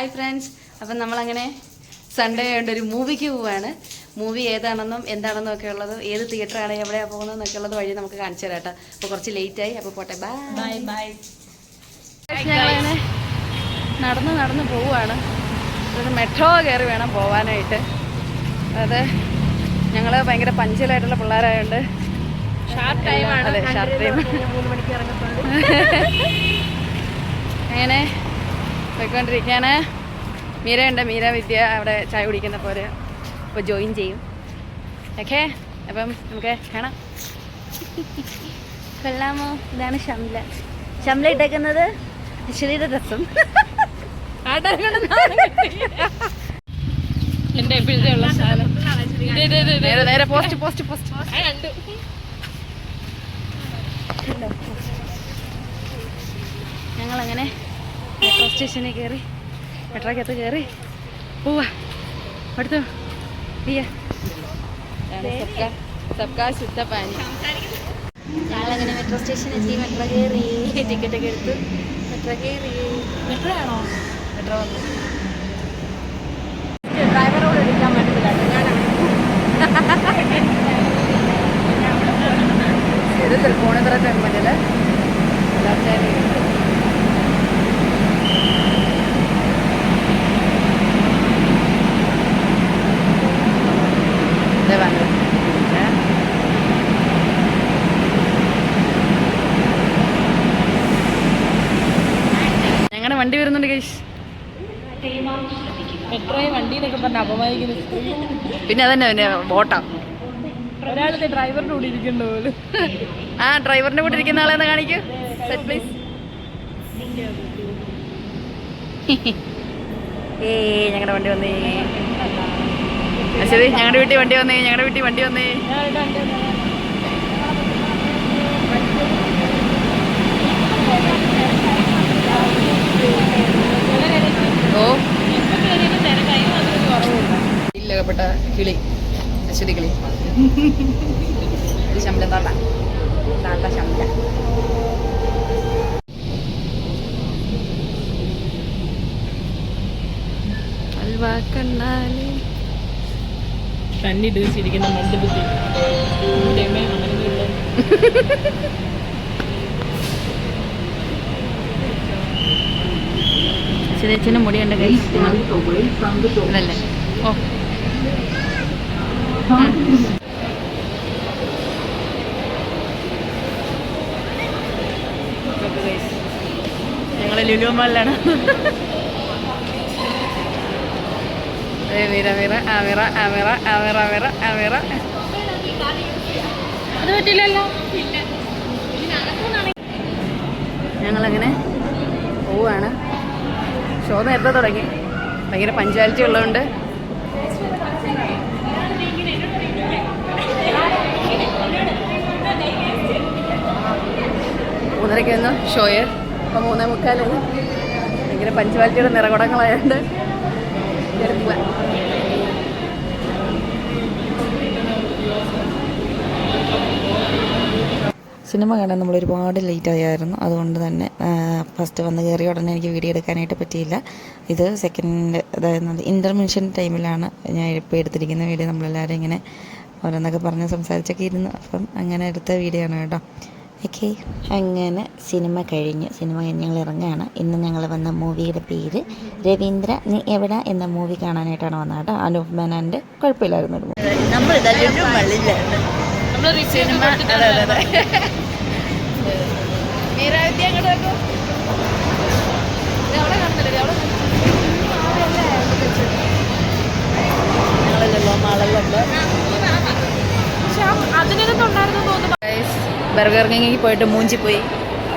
Hi friends അപ്പം നമ്മളങ്ങനെ Sunday ആയതുകൊണ്ട് ഒരു മൂവിക്ക് പോവാണ്. മൂവി ഏതാണെന്നും എന്താണെന്നും ഒക്കെ ഉള്ളത് ഏത് തിയേറ്ററാണ് എവിടെയാണ് പോകുന്നതെന്നൊക്കെ ഉള്ളത് വഴി നമുക്ക് കാണിച്ചു തരാം കേട്ടോ. അപ്പോൾ കുറച്ച് ലേറ്റ് ആയി അപ്പോൾ പോട്ടെ. ബൈ ബൈ ബൈ ഞങ്ങളങ്ങനെ നടന്ന് നടന്ന് പോവുകയാണ് ഒരു മെട്രോ കയറി വേണം പോവാനായിട്ട്. അത്. ഞങ്ങൾ ഭയങ്കര പഞ്ചലായിട്ടുള്ള പിള്ളേരായതുകൊണ്ട് ഷാർപ്പ് ടൈമാണ്. മണിക്ക് ഇറങ്ങത്തുള്ളൂ. അങ്ങനെ പോയിക്കൊണ്ടിരിക്കുകയാണ്. മീരയുണ്ട് മീര വിദ്യ അവിടെ ചായ കുടിക്കുന്ന. പോലെ ഇപ്പോൾ ജോയിൻ ചെയ്യും. ഓക്കെ അപ്പം നമുക്ക് കാണാം. കൊള്ളാമോ? ഇതാണ് ഷംല. ഷംല ഇട്ടേക്കുന്നത് അശ്വതിയുടെ എന്റെ. നേരെ പോസ്റ്റ് പോസ്റ്റ് പോസ്റ്റ് കണ്ടു. ഞങ്ങളങ്ങനെ മെട്രോ സ്റ്റേഷനിൽ കയറി. മെട്രോക്കകത്ത് കയറി. പോവാ. അടുത്തു? സബ്കാ ശുദ്ധ പാനി. ഞങ്ങളങ്ങനെ മെട്രോ സ്റ്റേഷൻ എത്തി മെട്രോ കയറി. ടിക്കറ്റൊക്കെ എടുത്തു. മെട്രോ കയറി. മെട്രോ ആണോ മെട്രോ വന്നു ഡ്രൈവറോട് എടുക്കാൻ പറ്റത്തില്ല ഞാനാണ് ഇത് തൃപ്പൂണിത്തുറ ടെമ്പിളിൽ വെള്ളാച്ചാരി ഇതേ വന്നു ഏ? ഞങ്ങളുടെ വണ്ടി വരുന്നുണ്ട് കൈഷ് മെട്രോയെ വണ്ടി എന്നൊക്കെ പറഞ്ഞ് അപമാനിക്കുന്ന പിന്നെ അതന്നെ പിന്നെ ബോട്ടാ ഒരാളത്തെ ഡ്രൈവറിന്റെ കൂടെ ഇരിക്കണ്ട പോലും. ആ ഡ്രൈവറിന്റെ കൂടെ ഇരിക്കുന്ന ആളെന്ന് കാണിക്കൂ. സെറ്റ് പ്ലീസ് ഏ ഞങ്ങളുടെ വണ്ടി വന്നേ. അശ്വതി ഞങ്ങളുടെ വീട്ടിൽ വണ്ടി വന്നേ ഞങ്ങളുടെ വീട്ടിൽ വണ്ടി വന്നേ. ഓ. ഇല്ലകപ്പെട്ട കിളി അശ്വതി കിളി. ഇത് താട്ട താണ്ട താണ്ട ശമ്പളം. അൽവാ കണ്ണാലി. ചേച്ചിന് മുടിയുണ്ട് അതല്ലേ? ഓ. ഞങ്ങൾ ലുലു മാളിലാണ് അത് ഞങ്ങളങ്ങനെ ഷോ നേരത്തെ തുടങ്ങി. ഭയങ്കര പഞ്ചാലിറ്റി ഉള്ളതുകൊണ്ട്. മൂന്നരയ്ക്കായിരുന്നു ഷോയ് അപ്പൊ മൂന്നേ മുക്കാലായി ഭയങ്കര പഞ്ചാലിറ്റിയുടെ നിറകുടങ്ങളായതുകൊണ്ട് കയറി സിനിമ കാണാൻ നമ്മൾ ഒരുപാട് ലേറ്റ് ആയായിരുന്നു. അതുകൊണ്ട് തന്നെ ഫസ്റ്റ് വന്ന് കയറിയ ഉടനെ എനിക്ക് വീഡിയോ എടുക്കാനായിട്ട് പറ്റിയില്ല. ഇത് സെക്കൻഡ് അതായത് ഇന്റർമിഷൻ ടൈമിലാണ് ഞാൻ ഇപ്പോൾ എടുത്തിരിക്കുന്ന വീഡിയോ നമ്മളെല്ലാവരും ഇങ്ങനെ ഓരോന്നൊക്കെ പറഞ്ഞ് സംസാരിച്ചൊക്കെ ഇരുന്നു. അപ്പം അങ്ങനെ എടുത്ത വീഡിയോ ആണ് കേട്ടോ. ഓക്കെ അങ്ങനെ സിനിമ കഴിഞ്ഞ് സിനിമ കഴിഞ്ഞ് ഞങ്ങൾ ഇറങ്ങുകയാണ്. ഇന്ന് ഞങ്ങൾ വന്ന മൂവിയുടെ പേര് രവീന്ദ്ര നീ എവിടെ എന്ന മൂവി കാണാനായിട്ടാണ് വന്നത് കേട്ടോ. അനൂപ് മേനാന്റെ കുഴപ്പമില്ലായിരുന്നു ഒരു നമ്മൾ സിനിമ അതെ അതെ അതെ. മീരാവിദ്യ അങ്ങോട്ട് നോക്കൂ ഇത് അവിടെ കാണുന്നില്ലേ? ഇത് അവിടെ ഞങ്ങളല്ലല്ലോ മാളല്ലോ അതിനകത്തുണ്ടായിരുന്നു തോന്നുന്നു. ബർഗർ കിങ്ങിൽ പോയിട്ട് മൂഞ്ചി പോയി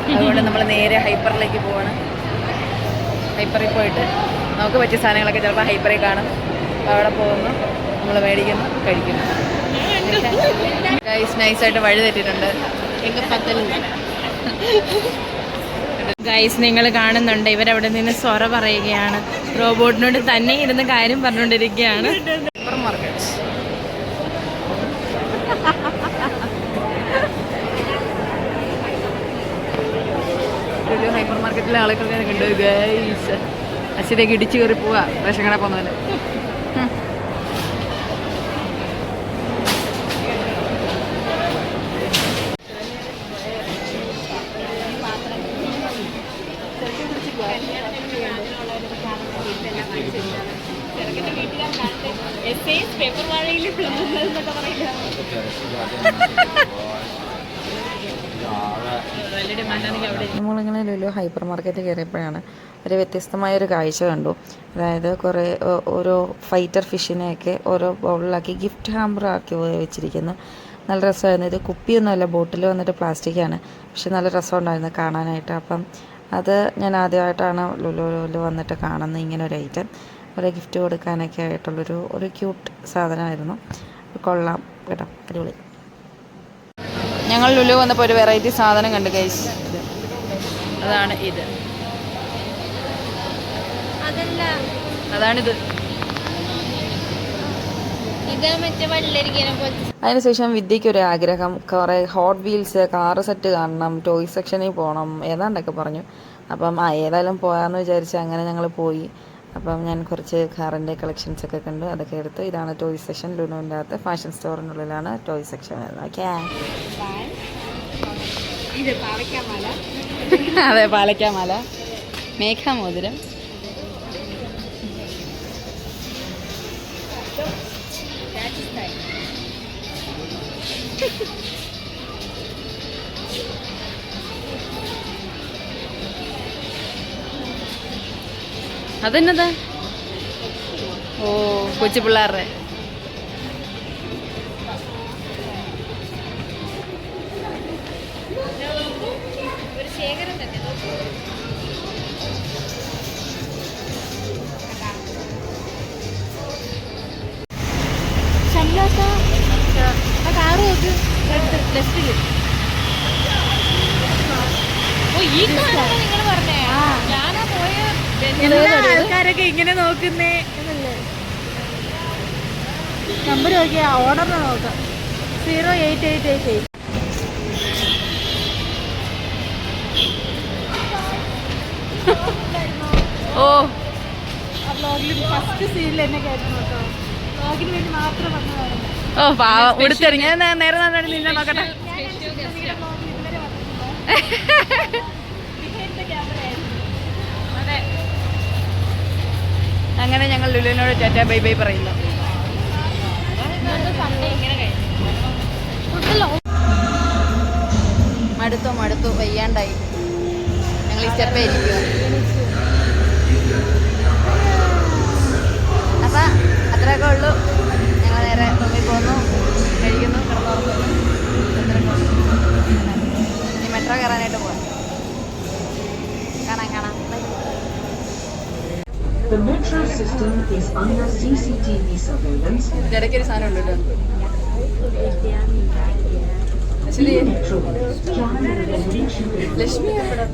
അതുകൊണ്ട് നമ്മൾ നേരെ ഹൈപ്പറിലേക്ക് പോവാണ്. ഹൈപ്പറിൽ പോയിട്ട് നമുക്ക് പറ്റിയ സാധനങ്ങളൊക്കെ ചിലപ്പോൾ ഹൈപ്പറിൽ കാണും. അപ്പോൾ അവിടെ പോകുന്നു. നമ്മൾ മേടിക്കുന്നു കഴിക്കുന്നു. ഗൈസ് നൈസായിട്ട് വഴി തെറ്റിട്ടുണ്ട്. ഗൈസ് നിങ്ങൾ കാണുന്നുണ്ട്. ഇവരവിടെ നിന്ന് സ്വറ പറയുകയാണ്. റോബോട്ടിനോട് തന്നെ ഇരുന്ന് കാര്യം പറഞ്ഞുകൊണ്ടിരിക്കുകയാണ്. സൂപ്പർ മാർക്കറ്റ് ലുലു ഹൈപ്പർ മാർക്കറ്റിലെ ആളുകളെ കണ്ടു ഗൈസ് അച്ഛനേക്ക് ഇടിച്ചു കയറി പോവാ റേഷൻ കട പേപ്പർ വാഴയിൽ നമ്മളിങ്ങനെ ലുലു ഹൈപ്പർ മാർക്കറ്റ് കയറിയപ്പോഴാണ് ഒരു വ്യത്യസ്തമായ ഒരു കാഴ്ച കണ്ടു. അതായത് കുറേ ഓരോ ഫൈറ്റർ ഫിഷിനെയൊക്കെ ഓരോ ബൗളിലാക്കി ഗിഫ്റ്റ് ഹാമ്പർ ആക്കി വെച്ചിരിക്കുന്നു. നല്ല രസമായിരുന്നു. ഇത് കുപ്പിയൊന്നുമല്ല ബോട്ടിൽ വന്നിട്ട് പ്ലാസ്റ്റിക്കാണ്. പക്ഷെ നല്ല രസമുണ്ടായിരുന്നു കാണാനായിട്ട്. അപ്പം അത് ഞാൻ ആദ്യമായിട്ടാണ് ലുലുവിൽ വന്നിട്ട് കാണുന്നത് ഇങ്ങനെ ഒരു ഐറ്റം. ഒരു ഗിഫ്റ്റ് കൊടുക്കാനൊക്കെ ആയിട്ടുള്ളൊരു ഒരു ക്യൂട്ട് സാധനമായിരുന്നു. കൊള്ളാം കേട്ടോ. അടിപൊളി. ഞങ്ങൾ ലുലു വന്നപ്പോൾ ഒരു വെറൈറ്റി സാധനം കണ്ടു കൈസ് അതാണ് ഇത്. അതാണിത്. അതിനുശേഷം വിദ്യയ്ക്ക് ഒരു ആഗ്രഹം. കുറേ ഹോട്ട് വീൽസ് കാറ് സെറ്റ് കാണണം ടോയ് സെക്ഷനിൽ പോകണം ഏതാണ്ടൊക്കെ പറഞ്ഞു. അപ്പം ആ ഏതായാലും പോയാന്ന് വിചാരിച്ച് അങ്ങനെ ഞങ്ങൾ പോയി. അപ്പം ഞാൻ കുറച്ച് കാറിന്റെ കളക്ഷൻസ് ഒക്കെ കണ്ടു അതൊക്കെ എടുത്ത് ഇതാണ് ടോയ് സെക്ഷൻ ലുനുവിന്റെ അകത്ത് ഫാഷൻ സ്റ്റോറിനുള്ളിലാണ് ടോയ് സെക്ഷൻ വരുന്നത്. ഓക്കെ അതെ പാലക്കാമല. മേഘാമോതിരം. അതെന്നതാ? ഓ കൊച്ചു പിള്ളേരുടെ. ലെഫ്റ്റിൽ. ഓ ഈ കാറാണോ നിങ്ങൾ പറഞ്ഞേ ഞാനാ പോയ ആൾക്കാരൊക്കെ ഇങ്ങനെ നോക്കുന്നേ? നമ്പർ നോക്കിയാ ഓർഡർ നോക്കാം. Zero eight eight eight eight ഓ. ഫസ്റ്റ് സീനിൽ എന്നെ കേട്ടോ. വേണ്ടി മാത്രം വന്നതാണ്. ഓ പാവം. ഉടുത്തിറങ്ങി ഞാൻ നേരെ നന്നായിട്ട് നിന്നെ നോക്കട്ടെ. അങ്ങനെ ഞങ്ങൾ ലുലുവിനോട് ടാറ്റ ബൈ ബൈ പറയുന്നു. മടുത്തു മടുത്തു വയ്യാണ്ടായി. ഞങ്ങൾ ഈ സ്റ്റെപ്പേ ഇരിക്കുക ഒരു സാധനം ഉണ്ട് കേട്ടോ. ലക്ഷ്മി എവിടെ